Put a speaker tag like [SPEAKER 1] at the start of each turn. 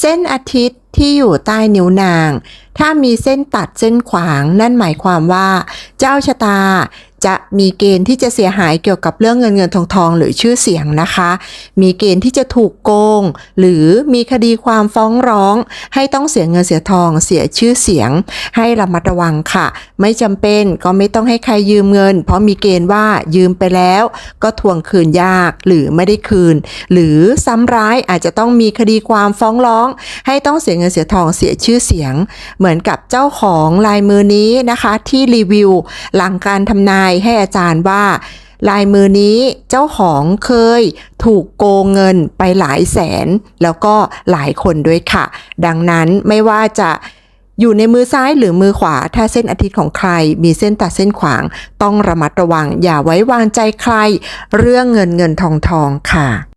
[SPEAKER 1] เส้นอาทิตย์ที่อยู่ใต้นิ้วนาง ถ้ามีเส้นตัดเส้นขวางนั่นหมายความว่า เจ้าชะตาจะมีเกณฑ์ที่จะเสียหายเกี่ยวกับเรื่องเงินเงินทองทองหรือชื่อเสียงนะคะ มีเกณฑ์ที่จะถูกโกง หรือมีคดีความฟ้องร้อง ให้ต้องเสียเงินเสียทองเสียชื่อเสียง ให้ระมัดระวังค่ะ ไม่จำเป็นก็ไม่ต้องให้ใครยืมเงิน เพราะมีเกณฑ์ว่ายืมไปแล้ว ก็ทวงคืนยากหรือไม่ได้คืน หรือซ้ำร้ายอาจจะต้องมีคดีความฟ้องร้อง ให้ต้องเสียเงินเสียทองเสียชื่อเสียง เหมือนกับเจ้าของลายมือนี้นะคะ ที่รีวิวหลังการทำนายให้อาจารย์ว่าลายมือนี้เจ้าของเคยถูกโกงเงินไปหลายแสน แล้วก็หลายคนด้วยค่ะ ดังนั้นไม่ว่าจะอยู่ในมือซ้ายหรือมือขวา ถ้าเส้นอาทิตย์ของใคร มีเส้นตัดเส้นขวาง ต้องระมัดระวัง อย่าไว้วางใจใคร เรื่องเงินเงินทองทองค่ะ